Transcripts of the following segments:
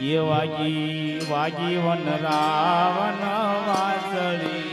ये वाजी वाजी वन रावण वासरी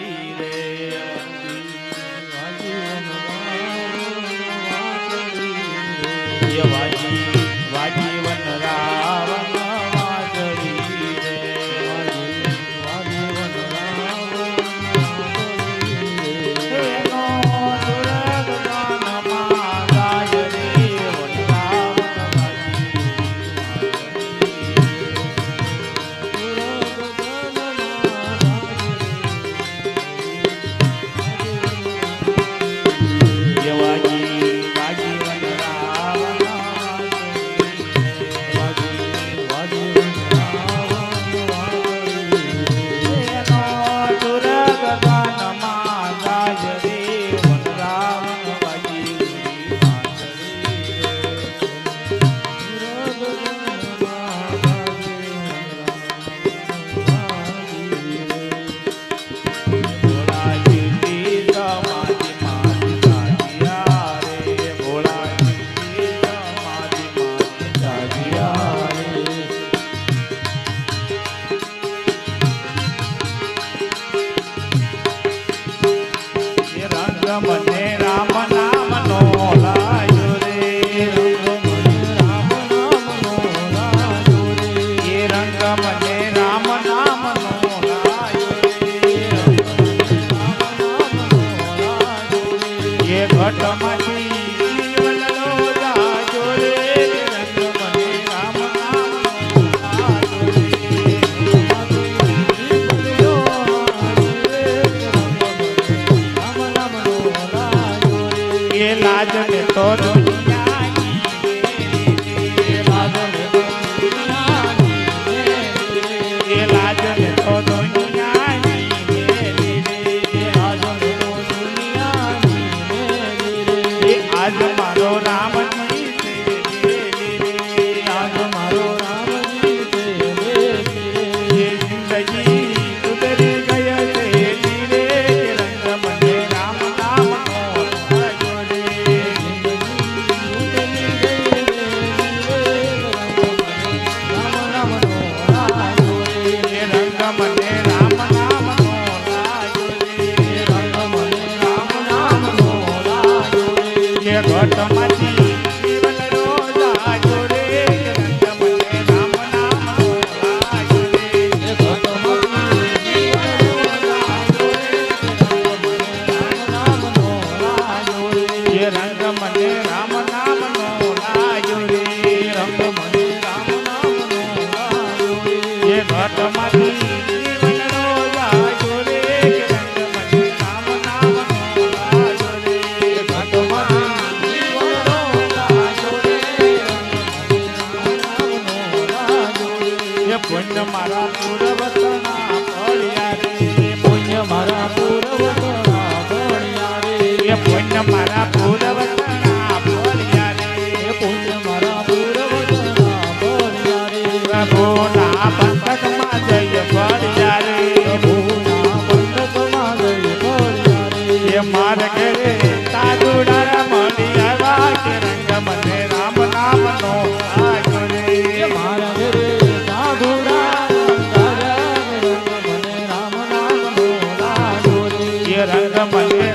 रमन પ્રભુના પંથકમાં જય પડ્યા રે પ્રભુના પંથકમાં જય પડ્યા રે એ માર્ગે તાજુડા મળી આવ્યા કે રંગ મને રામ નામનો રાગ રે એ માર્ગે તાજુડા રંગ મને રામ નામનો રાગ રે એ રંગ મને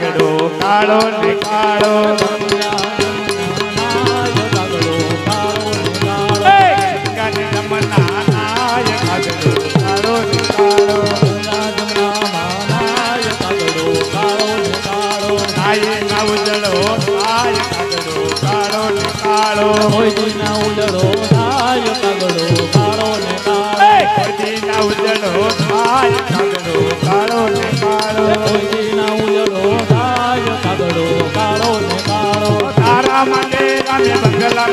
કાગડો કાળો ને કાળો.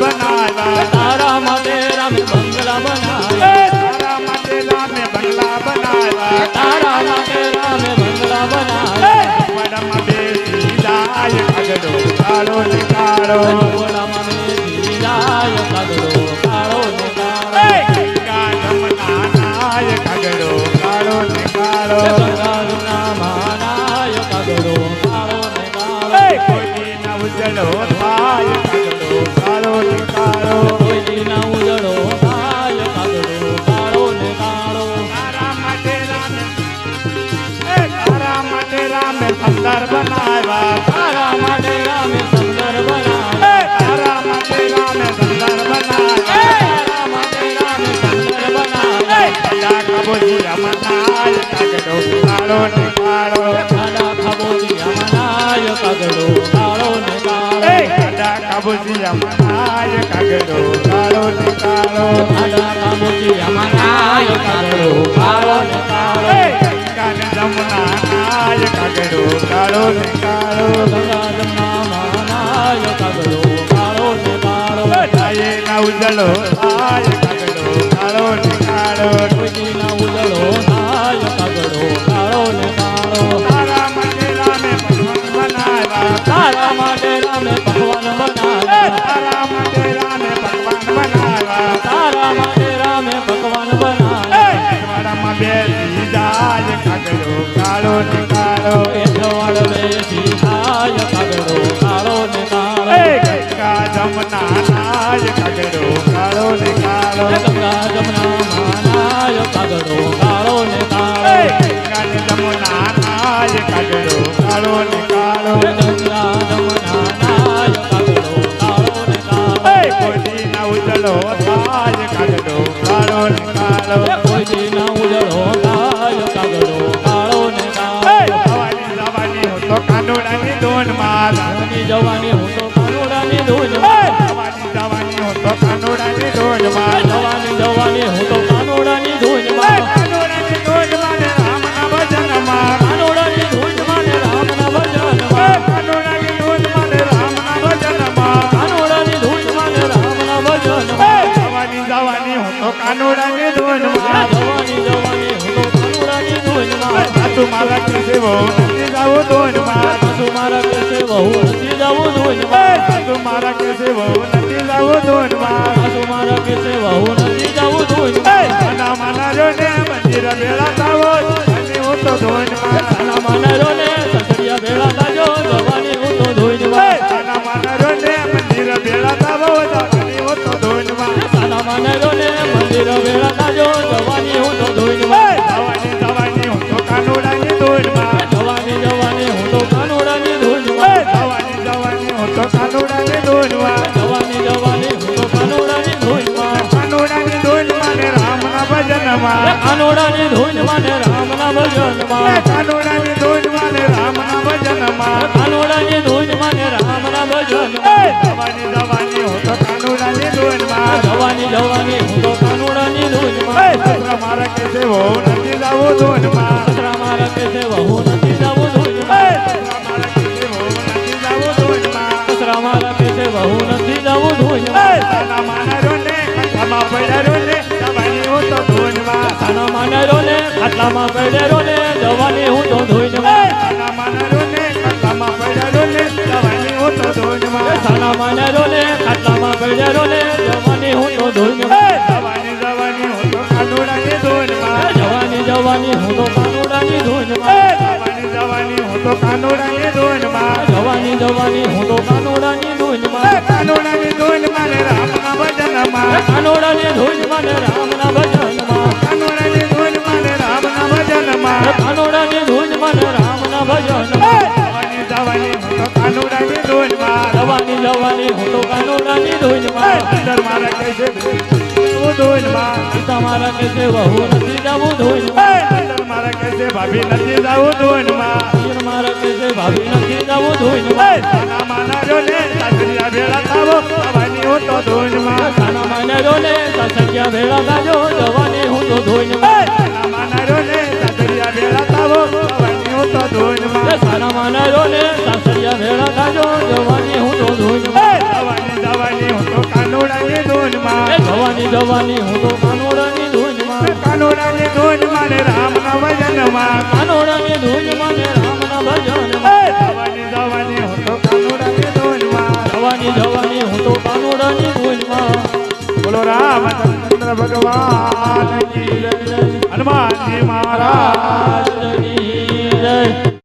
બનાવ્યા. તારા માટે રામે બંગલા બનાવ્યા. તારા માટે રામે બંગલા બનાવ્યા. તારા માટે રામે બંગલા બનાવ્યા વડમાં બેસી જાય કાગડો કાળો કબૂતર મનાય કાગડો કાળો ને કાળો. ખાડા ખાબોચિયા મનાય કાગડો કાળો ને કાળો. કાગડો ને ખાડા ખાબોચિયા મનાય કાગડો કાળો ને કાળો. એ જમના નાય કાગડો કાળો ને કાળો. ગંગા જમના મનાય કાગડો કાળો ને કાળો. નાયે ના ઉજળો થાય કાગડો કાળો ને કાળો કોઈના ઉજળો થાય કાગડો કાળો ને કાળો તારા માટે રામે ભગવાન બનાવ્યા તારા માટે રામે ભગવાન બનાવ્યા તારા માટે રામે ભગવાન બનાવ્યા તારા માટે રામે ભગવાન બનાવ્યા વાડામાં બેસી જાય કાગડો કાળો ને કાળો એ જવાળ બેસી થાય કાગડો કાળો ને કાળો ગંગા જમના નાય કાગડો કાગડો કાળો ને કાળો. ગંગા જમના નાય કાગડો. સાસુ મારા કેસે બહુ નથી જાવું દોનમાં મારા કેસે વહુ. નથી જવું ધૂન સાસુ મારા કેસે બહુ નથી જાવું દોનમાં મારા કેસે વહુ. નથી જવું ધૂન માના માના જો ને મંદિર બેળા તાવો. અને હું તો ધોનમાં સાના માનરો ને ભજનમાં કાનુડાની ધૂન માને રામના ભજન કાનોડાની દોનમાં ને રામના ભજન કાનોડાની કાનુડાની ધૂન માને રામના ભજન દવાની દવાની હું તો કાનોડાની દોનમાં. દવાની જવાની હું તો કાનોડાની ધૂન સસરા મારા કેસે બહુ નથી જાવું દોનમાં. સસરા મારા કેસે વહુ નથી જવું ને ખાટલામાં ને જવાની હું તો ધૂન કલામાં માનરો ને કલામાં પડ્યો ને જવાની હું તો દોનમાં સાના ને ખાટલામાં પડેરો ને જવાની હું તો ધૂન જવાની જવાની હું તો કાનોડાની દોન જવાની જવાની હું તો કાનુડાની ધૂન જવાની જવાની હું તો કાનોડાની દોનમાં જવાની જવાની હું તો કાનુડાની ધૂન કાનોડાની દોનમાં રામના ભજનમાં કાનુડાની ધૂન રામના જવાની હું તો કાનોડાની ધૂનમાં. અંદર મારા કહે છે. હું ધૂનમાં. પિતા મારા કે છે વહુ નથી જવું ધૂનમાં. અંદર મારા કહે છે ભાભી નથી જાવું ધૂનમાં. પિયર મારા કે છે ભાભી નથી જવું ધૂનમાં. સાના માના જો ને સાસરિયા ભેળા થાવો આવવાની હું તો ધૂનમાં. સાના માનરો ને સાસરિયા ભેળા ગાજો જવાની હું તો ધૂનમાં. સાના માના જો ને સાસરિયા ભેળા થાવો આવવાની હું તો ધૂનમાં. સાના માનરો ને સાસરિયા ભેળા ગાજો જવાની હું તો તો કાનુડાની ધૂનમાં. ભવાની જવાની જવાની હું તો કાનોડાની ધૂનમાં. કાનોડાની ધૂનમાં ને રામના ભજનમાં. કાનોડાની ધૂનમાં ને રામના ભજનમાં. ભવાની જવાની હું તો કાનોડાની ધૂનમાં. ભવાની જવાની હું તો કાનોડાની ધૂનમાં. બોલો રામચંદ્ર ભગવાન. હનુમાનજી મહારાજ.